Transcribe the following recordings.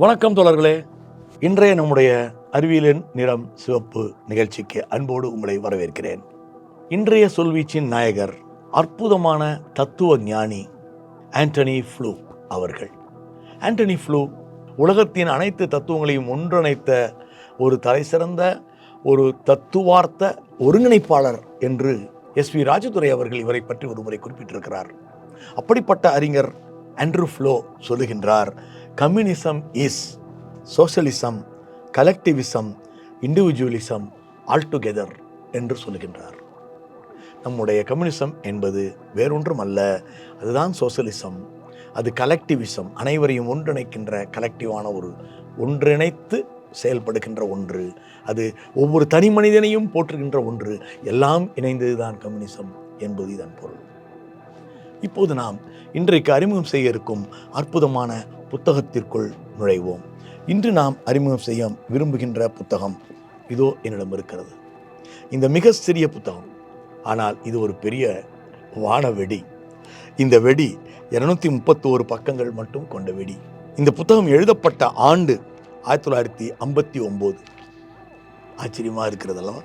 வணக்கம் தோழர்களே. இன்றைய நம்முடைய அறிவியலின் நிறம் சிவப்பு நிகழ்ச்சிக்கு அன்போடு உங்களை வரவேற்கிறேன். இன்றைய சொல்வீச்சின் நாயகர் அற்புதமான தத்துவ ஞானி ஆண்டனி ஃப்ளூ அவர்கள். ஆண்டனி ஃப்ளூ உலகத்தின் அனைத்து தத்துவங்களையும் ஒன்றிணைத்த ஒரு தலைசிறந்த ஒரு தத்துவார்த்த ஒருங்கிணைப்பாளர் என்று எஸ் வி ராஜதுரை அவர்கள் இவரை பற்றி ஒரு முறை குறிப்பிட்டிருக்கிறார். அப்படிப்பட்ட அறிஞர் ஆண்ட்ரூ ஃப்ளோ சொல்லுகின்றார் communism is socialism collectivism individualism altogether என்று சொல்லுகின்றார். நம்முடைய கம்யூனிசம் என்பது வேறொன்றும் அல்ல அதுதான் சோஷலிசம் அது கலெக்டிவிசம் அனைவரையும் ஒன்றிணைக்கின்ற கலெக்டிவான ஒரு ஒன்றிணைத்து செயல்படுகின்ற ஒன்று. அது ஒவ்வொரு தனி மனிதனையும் போற்றுகின்ற ஒன்று. எல்லாம் இணைந்ததுதான் கம்யூனிசம் என்பது இதன் பொருள். இப்போது நாம் இன்றைக்கு அறிமுகம் செய்ய இருக்கும் அற்புதமான புத்தகத்திற்குள் நுழைவோம். இன்று நாம் அறிமுகம் செய்ய விரும்புகின்ற புத்தகம் இதோ என்னிடம் இருக்கிறது. இந்த மிக சிறிய புத்தகம். ஆனால் இது ஒரு பெரிய வான வெடி இந்த வெடி இருநூத்தி முப்பத்தோரு பக்கங்கள் மட்டும் கொண்ட வெடி. இந்த புத்தகம் எழுதப்பட்ட ஆண்டு ஆயிரத்தி தொள்ளாயிரத்தி ஐம்பத்தி ஒம்பது. ஆச்சரியமாக இருக்கிறதல்லவா?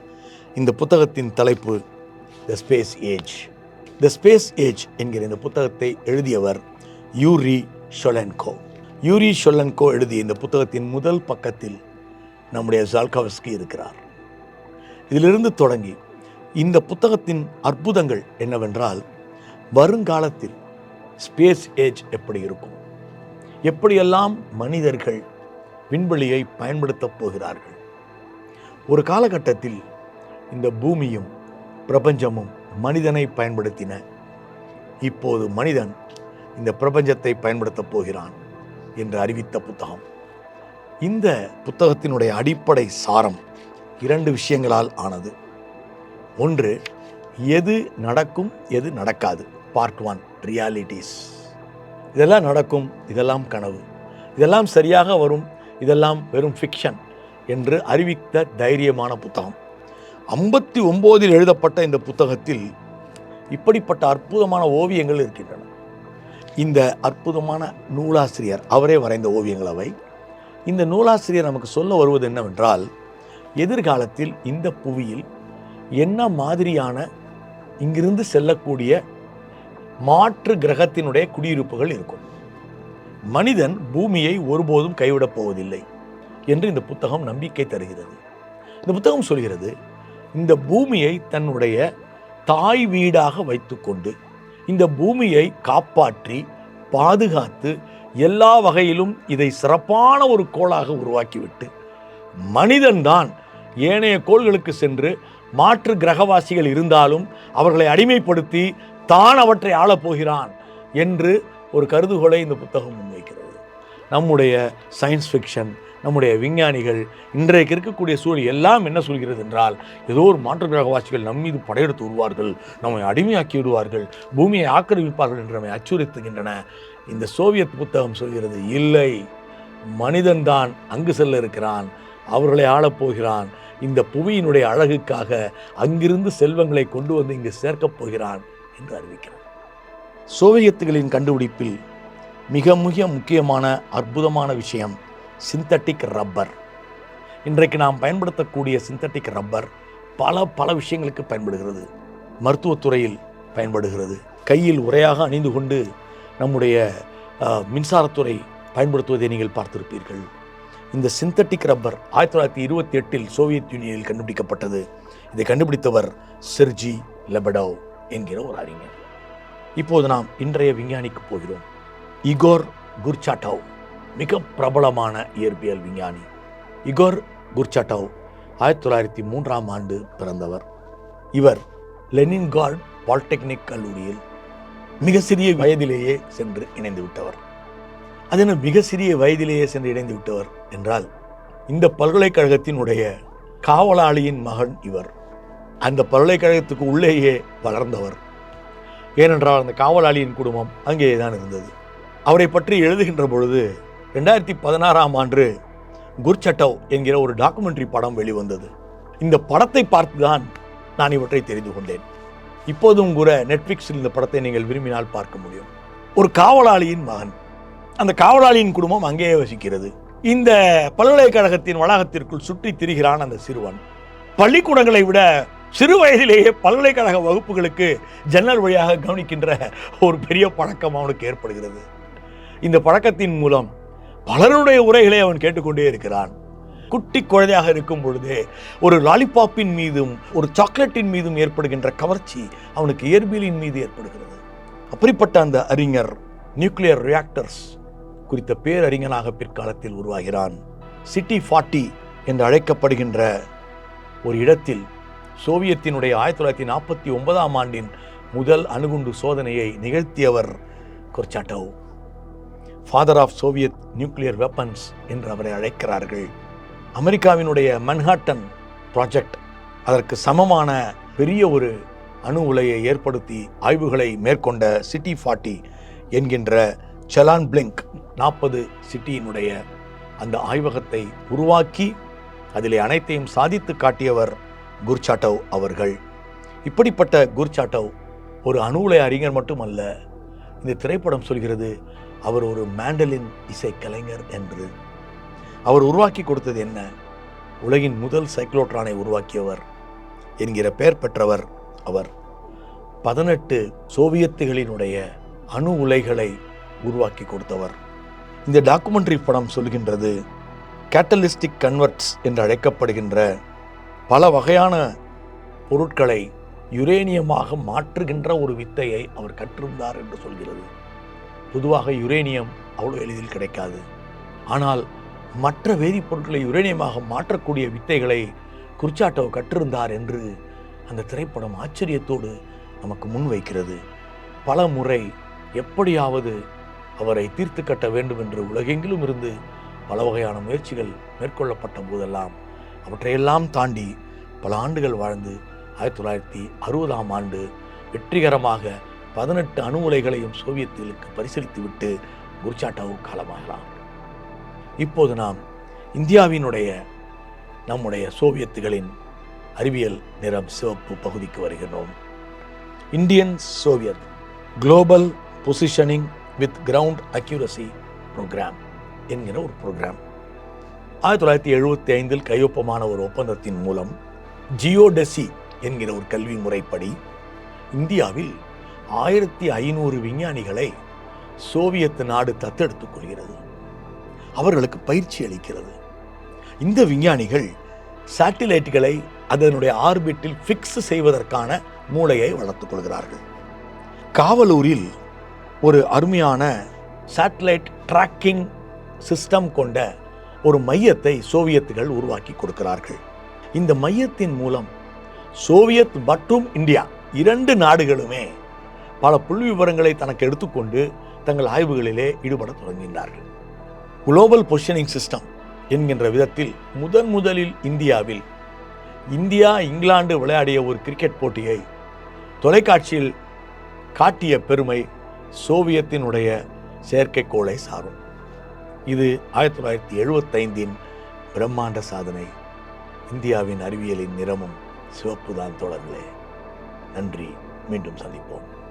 இந்த புத்தகத்தின் தலைப்பு the space age the space age என்கிற இந்த புத்தகத்தை எழுதியவர் யூரி ஷொலன்கோ யூரி ஷொலன்கோ எழுதிய இந்த புத்தகத்தின் முதல் பக்கத்தில் நம்முடைய ஜால்கவஸ்கி இருக்கிறார். இதிலிருந்து தொடங்கி இந்த புத்தகத்தின் அற்புதங்கள் என்னவென்றால் வருங்காலத்தில் ஸ்பேஸ் ஏஜ் எப்படி இருக்கும்? எப்படியெல்லாம் மனிதர்கள் விண்வெளியை பயன்படுத்தப் போகிறார்கள்? ஒரு காலகட்டத்தில் இந்த பூமியும் பிரபஞ்சமும் மனிதனை பயன்படுத்தின. இப்போது மனிதன் இந்த பிரபஞ்சத்தை பயன்படுத்தப் போகிறான் என்று அறிவித்த புத்தகம். இந்த புத்தகத்தினுடைய அடிப்படை சாரம் இரண்டு விஷயங்களால் ஆனது. ஒன்று எது நடக்கும் எது நடக்காது. பார்ட் ஒன் ரியாலிட்டிஸ் இதெல்லாம் நடக்கும் இதெல்லாம் கனவு. இதெல்லாம் சரியாக வரும் இதெல்லாம் வெறும் ஃபிக்ஷன் என்று அறிவித்த தைரியமான புத்தகம். ஐம்பத்தி ஒம்போதில் எழுதப்பட்ட இந்த புத்தகத்தில் இப்படிப்பட்ட அற்புதமான ஓவியங்கள் இருக்கின்றன. இந்த அற்புதமான நூலாசிரியர் அவரே வரைந்த ஓவியங்கள் அவை. இந்த நூலாசிரியர் நமக்கு சொல்ல வருவது என்னவென்றால் எதிர்காலத்தில் இந்த புவியில் என்ன மாதிரியான இங்கிருந்து செல்லக்கூடிய மாற்று கிரகத்தினுடைய குடியிருப்புகள் இருக்கும். மனிதன் பூமியை ஒருபோதும் கைவிடப் போவதில்லை என்று இந்த புத்தகம் நம்பிக்கை தருகிறது. இந்த புத்தகம் சொல்கிறது இந்த பூமியை தன்னுடைய தாய் வீடாக வைத்துக்கொண்டு இந்த பூமியை காப்பாற்றி பாதுகாத்து எல்லா வகையிலும் இதை சிறப்பான ஒரு கோளாக உருவாக்கிவிட்டு மனிதன்தான் ஏனைய கோள்களுக்கு சென்று மாற்று கிரகவாசிகள் இருந்தாலும் அவர்களை அடிமைப்படுத்தி தான் அவற்றை ஆளப் போகிறான் என்று ஒரு கருதுகோளை இந்த புத்தகம் முன்வைக்கிறது. நம்முடைய சயின்ஸ் ஃபிக்ஷன் நம்முடைய விஞ்ஞானிகள் இன்றைக்கு இருக்கக்கூடிய சூழல் எல்லாம் என்ன சொல்கிறது என்றால் ஏதோ ஒரு மாற்று கிரகவாசிகள் நம் மீது படையெடுத்து வருவார்கள் நம்மை அடிமையாக்கி விடுவார்கள் பூமியை ஆக்கிரமிப்பார்கள் என்று நம்மை அச்சுறுத்துகின்றன. இந்த சோவியத் புத்தகம் சொல்கிறது இல்லை மனிதன்தான் அங்கு செல்ல இருக்கிறான் அவர்களை ஆளப் போகிறான் இந்த புவியினுடைய அழகுக்காக அங்கிருந்து செல்வங்களை கொண்டு வந்து இங்கு சேர்க்கப் போகிறான் என்று அறிவிக்கிறார் சோவியத்துகளின் கண்டுபிடிப்பில் மிக மிக முக்கியமான அற்புதமான விஷயம் சிந்தட்டிக் ரப்பர் இன்றைக்கு நாம் பயன்படுத்தக்கூடிய சிந்தட்டிக் ரப்பர் பல பல விஷயங்களுக்கு பயன்படுகிறது. மருத்துவத்துறையில் பயன்படுகிறது. கையில் உரையாக அணிந்து கொண்டு நம்முடைய மின்சாரத்துறை பயன்படுத்துவதை நீங்கள் பார்த்திருப்பீர்கள். இந்த சிந்தட்டிக் ரப்பர் ஆயிரத்தி தொள்ளாயிரத்தி இருபத்தி எட்டில் சோவியத் யூனியனில் கண்டுபிடிக்கப்பட்டது. இதை கண்டுபிடித்தவர் செர்ஜி லெபடோவ் என்கிற ஒரு அறிஞர். இப்போது நாம் இன்றைய விஞ்ஞானிக்கு போகிறோம். இகோர் குர்சாட்டோவ் மிக பிரபலமான இயற்பியல் விஞ்ஞானி இகோர் குர்சாட்டோவ் ஆயிரத்தி தொள்ளாயிரத்தி மூன்றாம் ஆண்டு பிறந்தவர். இவர் லெனின்கார்ட் பாலிடெக்னிக் கல்லூரியில் மிக சிறிய வயதிலேயே சென்று இணைந்து விட்டவர். அதென மிக சிறிய வயதிலேயே சென்று இணைந்து விட்டவர் என்றால் இந்த பல்கலைக்கழகத்தினுடைய காவலாளியின் மகன் இவர். அந்த பல்கலைக்கழகத்துக்கு உள்ளேயே வளர்ந்தவர். ஏனென்றால் அந்த காவலாளியின் குடும்பம் அங்கேயே தான் இருந்தது. அவரை பற்றி எழுதுகின்ற பொழுது ரெண்டாயிரத்தி பதினாறாம் ஆண்டு குர்சட்டவ் என்கிற ஒரு டாக்குமெண்ட்ரி படம் வெளிவந்தது. இந்த படத்தை பார்த்துதான் நான் இவற்றை தெரிந்து கொண்டேன். இப்போதும் கூட நெட்ஃப்ளிக்ஸில் இந்த படத்தை நீங்கள் விரும்பினால் பார்க்க முடியும். ஒரு காவலாளியின் மகன். அந்த காவலாளியின் குடும்பம் அங்கேயே வசிக்கிறது. இந்த பல்கலைக்கழகத்தின் வளாகத்திற்குள் சுற்றி திரிகிறான் அந்த சிறுவன். பள்ளிக்கூடங்களை விட சிறு வயதிலேயே பல்கலைக்கழக வகுப்புகளுக்கு ஜன்னல் வழியாக கவனிக்கின்ற ஒரு பெரிய பழக்கம் அவனுக்கு ஏற்படுகிறது. இந்த பழக்கத்தின் மூலம் பலருடைய உரைகளை அவன் கேட்டுக்கொண்டே இருக்கிறான். குட்டி குழந்தையாக இருக்கும் பொழுதே ஒரு லாலிபாப்பின் மீதும் ஒரு சாக்லேட்டின் மீதும் ஏற்படுகின்ற கவர்ச்சி அவனுக்கு இயற்பியலின் மீது ஏற்படுகிறது. அப்படிப்பட்ட அந்த அறிஞர் நியூக்ளியர் ரியாக்டர்ஸ் குறித்த பேரறிஞனாக பிற்காலத்தில் உருவாகிறான். சிட்டி ஃபார்ட்டி என்று அழைக்கப்படுகின்ற ஒரு இடத்தில் சோவியத்தினுடைய ஆயிரத்தி தொள்ளாயிரத்தி நாற்பத்தி ஒன்பதாம் ஆண்டின் முதல் அணுகுண்டு சோதனையை நிகழ்த்தியவர் Kurchatov. Father of Soviet nuclear weapons என்று அவரை அழைக்கிறார்கள். அமெரிக்காவினுடைய மன்ஹாட்டன் ப்ராஜெக்ட் அதற்கு சமமான பெரிய ஒரு அணு உலையை ஏற்படுத்தி ஆய்வுகளை மேற்கொண்ட சிட்டி ஃபார்ட்டி என்கின்ற செலான் பிளிங்க் நாற்பது சிட்டியினுடைய அந்த ஆய்வகத்தை உருவாக்கி அதிலே அனைத்தையும் சாதித்து காட்டியவர் குர்சாட்டவ் அவர்கள். இப்படிப்பட்ட குர்சாட்டவ் ஒரு அணு உலை அறிஞர் மட்டுமல்ல இந்த திரைப்படம் சொல்கிறது அவர் ஒரு மேண்டலின் இசை கலைஞர் என்று. அவர் உருவாக்கி கொடுத்தது என்ன? உலகின் முதல் சைக்ளோட்ரானை உருவாக்கியவர் என்கிற பெயர் பெற்றவர் அவர். பதினெட்டு சோவியத்துகளினுடைய அணு உலைகளை உருவாக்கி கொடுத்தவர். இந்த டாக்குமெண்ட்ரி படம் சொல்கின்றது கேட்டலிஸ்டிக் கன்வெர்ட்ஸ் என்று அழைக்கப்படுகின்ற பல வகையான பொருட்களை யுரேனியமாக மாற்றுகின்ற ஒரு வித்தையை அவர் கற்றிருந்தார் என்று சொல்கிறது. பொதுவாக யுரேனியம் அவ்வளோ எளிதில் கிடைக்காது. ஆனால் மற்ற வேதிப்பொருட்களை யுரேனியமாக மாற்றக்கூடிய வித்தைகளை குர்ச்சாட்டோ கற்றிருந்தார் என்று அந்த திரைப்படம் ஆச்சரியத்தோடு நமக்கு முன்வைக்கிறது பல முறை எப்படியாவது அவரை தீர்த்து கட்ட வேண்டும் என்று உலகெங்கிலும் இருந்து பல வகையான முயற்சிகள் மேற்கொள்ளப்பட்ட போதெல்லாம் அவற்றையெல்லாம் தாண்டி பல ஆண்டுகள் வாழ்ந்து ஆயிரத்தி தொள்ளாயிரத்தி அறுபதாம் ஆண்டு வெற்றிகரமாக பதினெட்டு அணு உலைகளையும் சோவியத்துகளுக்கு பரிசீலித்துவிட்டு குர்ச்சாட்டாவு காலமாகலாம். இப்போது நாம் இந்தியாவினுடைய நம்முடைய சோவியத்துகளின் அறிவியல் நிறம் சிவப்பு பகுதிக்கு வருகிறோம் Indian Soviet global positioning with ground accuracy program என்கிற ஒரு ப்ரோக்ராம் ஆயிரத்தி தொள்ளாயிரத்தி எழுபத்தி ஐந்தில் கையொப்பமான ஒரு ஒப்பந்தத்தின் மூலம் ஜியோடெசி என்கிற ஒரு கல்வி முறைப்படி இந்தியாவில் ஆயிரத்தி ஐநூறு விஞ்ஞானிகளை சோவியத் நாடு தத்தெடுத்துக் கொள்கிறது. அவர்களுக்கு பயிற்சி அளிக்கிறது. இந்த விஞ்ஞானிகள் சேட்டிலைட்டுகளை அதனுடைய ஆர்பிட்டில் ஃபிக்ஸ் செய்வதற்கான மூளையை வளர்த்துக் கொள்கிறார்கள். காவலூரில் ஒரு அருமையான சேட்டலைட் ட்ராக்கிங் சிஸ்டம் கொண்ட ஒரு மையத்தை சோவியத்துகள் உருவாக்கி கொடுக்கிறார்கள். இந்த மையத்தின் மூலம் சோவியத் மற்றும் இந்தியா இரண்டு நாடுகளுமே பல புள்ளி விவரங்களை தனக்கு எடுத்துக்கொண்டு தங்கள் ஆய்வுகளிலே ஈடுபட தொடங்கினார்கள். குளோபல் பொசிஷனிங் சிஸ்டம் என்கின்ற விதத்தில் முதன் முதலில் இந்தியாவில் இந்தியா இங்கிலாந்து விளையாடிய ஒரு கிரிக்கெட் போட்டியை தொலைக்காட்சியில் காட்டிய பெருமை சோவியத்தினுடைய செயற்கைக்கோளை சாரும். இது ஆயிரத்தி தொள்ளாயிரத்தி எழுபத்தைந்தின் பிரம்மாண்ட சாதனை. இந்தியாவின் அறிவியலின் நிறமும் சிவப்புதான் தோழர்களே. நன்றி. மீண்டும் சந்திப்போம்.